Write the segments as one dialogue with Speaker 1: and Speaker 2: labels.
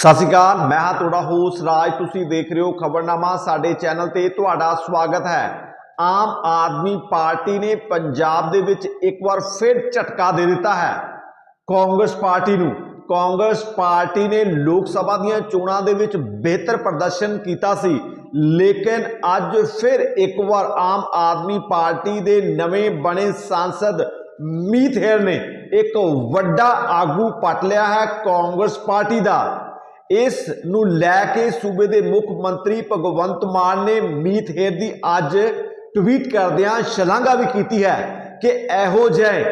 Speaker 1: ਸਤਿ ਸ਼੍ਰੀ ਅਕਾਲ, ਮੈਂ ਹਾਂ ਤੁਹਾਡਾ ਹੋਸਟ ਰਾਜ। ਤੁਸੀਂ ਦੇਖ ਰਹੇ ਹੋ ਖਬਰਨਾਮਾ, ਸਾਡੇ ਚੈਨਲ ਤੇ ਤੁਹਾਡਾ ਸਵਾਗਤ ਹੈ। ਆਮ ਆਦਮੀ ਪਾਰਟੀ ਨੇ ਪੰਜਾਬ ਦੇ ਵਿੱਚ ਇੱਕ ਵਾਰ ਫਿਰ ਝਟਕਾ ਦੇ ਦਿੱਤਾ ਹੈ। ਕਾਂਗਰਸ ਪਾਰਟੀ ਨੂੰ। ਕਾਂਗਰਸ ਪਾਰਟੀ ਨੇ ਲੋਕ ਸਭਾ ਦੀਆਂ ਚੋਣਾਂ ਦੇ ਵਿੱਚ ਬਿਹਤਰ ਪ੍ਰਦਰਸ਼ਨ ਕੀਤਾ ਸੀ। ਲੇਕਿਨ ਅੱਜ ਫਿਰ ਇੱਕ ਵਾਰ ਆਮ ਆਦਮੀ ਪਾਰਟੀ ਦੇ ਨਵੇਂ ਬਣੇ ਸਾਂਸਦ ਮੀਤ ਹੇਰ ਨੇ ਇੱਕ ਵੱਡਾ ਆਗੂ ਪਟ ਲਿਆ ਹੈ ਕਾਂਗਰਸ ਪਾਰਟੀ ਦਾ। ਇਸ ਨੂੰ ਲੈ ਕੇ ਸੂਬੇ ਦੇ ਮੁੱਖ ਮੰਤਰੀ ਭਗਵੰਤ ਮਾਨ ਨੇ ਮੀਤ ਹੇਰ ਦੀ ਅੱਜ ਟਵੀਟ ਕਰਦਿਆਂ ਸ਼ਲਾਘਾ ਵੀ ਕੀਤੀ ਹੈ ਕਿ ਇਹੋ ਜਿਹੇ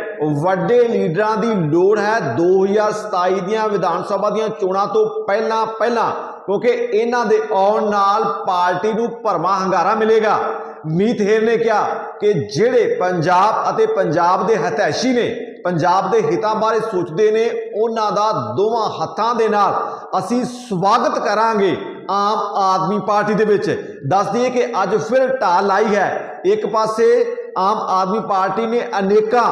Speaker 1: ਵੱਡੇ ਲੀਡਰਾਂ ਦੀ ਲੋੜ ਹੈ 2027 ਦੀਆਂ ਵਿਧਾਨ ਸਭਾ ਦੀਆਂ ਚੋਣਾਂ ਤੋਂ ਪਹਿਲਾਂ ਪਹਿਲਾਂ, ਕਿਉਂਕਿ ਇਹਨਾਂ ਦੇ ਆਉਣ ਨਾਲ ਪਾਰਟੀ ਨੂੰ ਭਰਮਾ ਹੰਗਾਰਾ ਮਿਲੇਗਾ। ਮੀਤ ਹੇਰ ਨੇ ਕਿਹਾ ਕਿ ਜਿਹੜੇ ਪੰਜਾਬ ਅਤੇ ਪੰਜਾਬ ਦੇ ਹਤੈਸ਼ੀ ਨੇ ਪੰਜਾਬ ਦੇ ਹਿੱਤਾਂ ਬਾਰੇ ਸੋਚਦੇ ਨੇ, ਉਹਨਾਂ ਦਾ ਦੋਵਾਂ ਹੱਥਾਂ ਦੇ ਨਾਲ ਅਸੀਂ ਸਵਾਗਤ ਕਰਾਂਗੇ ਆਮ ਆਦਮੀ ਪਾਰਟੀ ਦੇ ਵਿੱਚ। ਦੱਸ ਦਈਏ ਕਿ ਅੱਜ ਫਿਰ ਢਾਲ ਲਾਈ ਹੈ। ਇੱਕ ਪਾਸੇ ਆਮ ਆਦਮੀ ਪਾਰਟੀ ਨੇ ਅਨੇਕਾਂ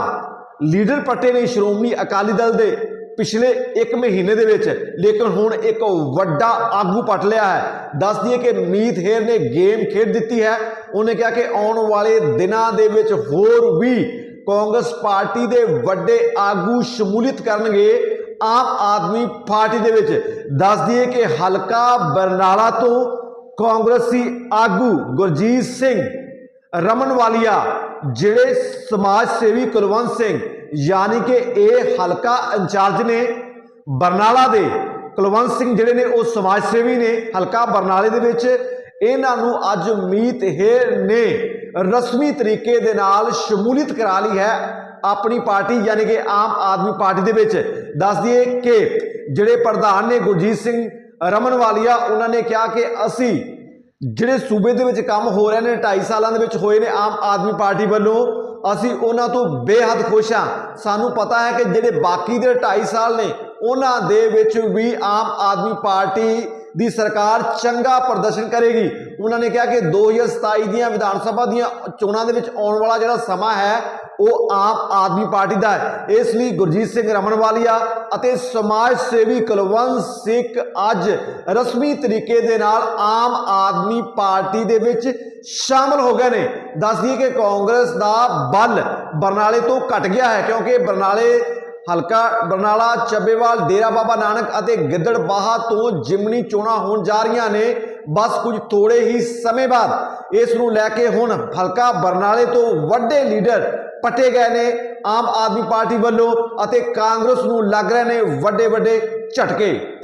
Speaker 1: ਲੀਡਰ ਪੱਟੇ ਨੇ ਸ਼੍ਰੋਮਣੀ ਅਕਾਲੀ ਦਲ ਦੇ ਪਿਛਲੇ 1 ਮਹੀਨੇ ਦੇ ਵਿੱਚ, ਲੇਕਿਨ ਹੁਣ ਇੱਕ ਵੱਡਾ ਆਗੂ ਪਟ ਲਿਆ ਹੈ। ਦੱਸ ਦਈਏ ਕਿ ਮੀਤ ਹੇਰ ਨੇ ਗੇਮ ਖੇਡ ਦਿੱਤੀ ਹੈ। ਉਹਨੇ ਕਿਹਾ ਕਿ ਆਉਣ ਵਾਲੇ ਦਿਨਾਂ ਦੇ ਵਿੱਚ ਹੋਰ ਵੀ ਕਾਂਗਰਸ ਪਾਰਟੀ ਦੇ ਵੱਡੇ ਆਗੂ ਸ਼ਮੂਲੀਅਤ ਕਰਨਗੇ ਆਮ ਆਦਮੀ ਪਾਰਟੀ ਦੇ ਵਿੱਚ। ਦੱਸ ਦਈਏ ਕਿ ਹਲਕਾ ਬਰਨਾਲਾ ਤੋਂ ਕਾਂਗਰਸੀ ਆਗੂ ਗੁਰਜੀਤ ਸਿੰਘ ਰਮਨਵਾਲੀਆ, ਜਿਹੜੇ ਸਮਾਜ ਸੇਵੀ ਕੁਲਵੰਤ ਸਿੰਘ, ਯਾਨੀ ਕਿ ਇਹ ਹਲਕਾ ਇੰਚਾਰਜ ਨੇ, ਬਰਨਾਲਾ ਦੇ ਕੁਲਵੰਤ ਸਿੰਘ ਜਿਹੜੇ ਨੇ ਉਹ ਸਮਾਜ ਸੇਵੀ ਨੇ ਹਲਕਾ ਬਰਨਾਲੇ ਦੇ ਵਿੱਚ। ਇਹਨਾਂ ਨੂੰ ਅੱਜ ਮੀਤ ਹੇਰ ਨੇ। ਰਸਮੀ ਤਰੀਕੇ ਦੇ ਨਾਲ ਸ਼ਮੂਲੀਅਤ ਕਰਾ ਲਈ ਹੈ ਆਪਣੀ ਪਾਰਟੀ, ਯਾਨੀ ਕਿ ਆਮ ਆਦਮੀ ਪਾਰਟੀ ਦੇ ਵਿੱਚ। ਦੱਸ ਦਈਏ ਕਿ ਜਿਹੜੇ ਪ੍ਰਧਾਨ ਨੇ ਗੁਰਜੀਤ ਸਿੰਘ ਰਮਨਵਾਲੀਆ, ਉਹਨਾਂ ਨੇ ਕਿਹਾ ਕਿ ਅਸੀਂ ਜਿਹੜੇ ਸੂਬੇ ਦੇ ਵਿੱਚ ਕੰਮ ਹੋ ਰਹੇ ਨੇ 2.5 ਸਾਲਾਂ ਦੇ ਵਿੱਚ ਹੋਏ ਨੇ ਆਮ ਆਦਮੀ ਪਾਰਟੀ ਵੱਲੋਂ, ਅਸੀਂ ਉਹਨਾਂ ਤੋਂ ਬੇਹੱਦ ਖੁਸ਼ ਹਾਂ। ਸਾਨੂੰ ਪਤਾ ਹੈ ਕਿ ਜਿਹੜੇ ਬਾਕੀ ਦੇ 2.5 ਸਾਲ ਨੇ, ਉਹਨਾਂ ਦੇ ਵਿੱਚ ਵੀ ਆਮ ਆਦਮੀ ਪਾਰਟੀ ਦੀ ਸਰਕਾਰ ਚੰਗਾ ਪ੍ਰਦਰਸ਼ਨ ਕਰੇਗੀ। ਉਹਨਾਂ ਨੇ ਕਿਹਾ ਕਿ 2027 ਦੀਆਂ ਵਿਧਾਨ ਸਭਾ ਦੀਆਂ ਚੋਣਾਂ ਦੇ ਵਿੱਚ ਆਉਣ ਵਾਲਾ ਜਿਹੜਾ ਸਮਾਂ ਹੈ, ਉਹ ਆਮ ਆਦਮੀ ਪਾਰਟੀ ਦਾ ਹੈ। ਇਸ ਲਈ ਗੁਰਜੀਤ ਸਿੰਘ ਰਮਨਵਾਲੀਆ ਅਤੇ ਸਮਾਜ ਸੇਵੀ ਕੁਲਵੰਤ ਸਿੰਘ ਅੱਜ ਰਸਮੀ ਤਰੀਕੇ ਦੇ ਨਾਲ ਆਮ ਆਦਮੀ ਪਾਰਟੀ ਦੇ ਵਿੱਚ ਸ਼ਾਮਲ ਹੋ ਗਏ ਨੇ। ਦੱਸ ਦਈਏ ਕਿ ਕਾਂਗਰਸ ਦਾ ਬਲ ਬਰਨਾਲੇ ਤੋਂ ਘਟ ਗਿਆ ਹੈ, ਕਿਉਂਕਿ ਬਰਨਾਲੇ ਹਲਕਾ ਬਰਨਾਲਾ, ਚੱਬੇਵਾਲ, ਡੇਰਾ ਬਾਬਾ ਨਾਨਕ ਅਤੇ ਗਿੱਦੜਬਾਹਾ ਤੋਂ ਜਿਮਨੀ ਚੋਣਾਂ ਹੋਣ ਜਾ ਰਹੀਆਂ ਨੇ। ਬਸ ਕੁਝ ਥੋੜੇ ਹੀ ਸਮੇਂ ਬਾਅਦ ਇਸ ਨੂੰ ਲੈ ਕੇ ਹੁਣ ਹਲਕਾ ਬਰਨਾਲੇ ਤੋਂ ਵੱਡੇ ਲੀਡਰ ਪਟੇ ਗਏ ਨੇ ਆਮ ਆਦਮੀ ਪਾਰਟੀ ਵੱਲੋਂ ਅਤੇ ਕਾਂਗਰਸ ਨੂੰ ਲੱਗ ਰਹੇ ਨੇ ਵੱਡੇ ਵੱਡੇ ਝਟਕੇ।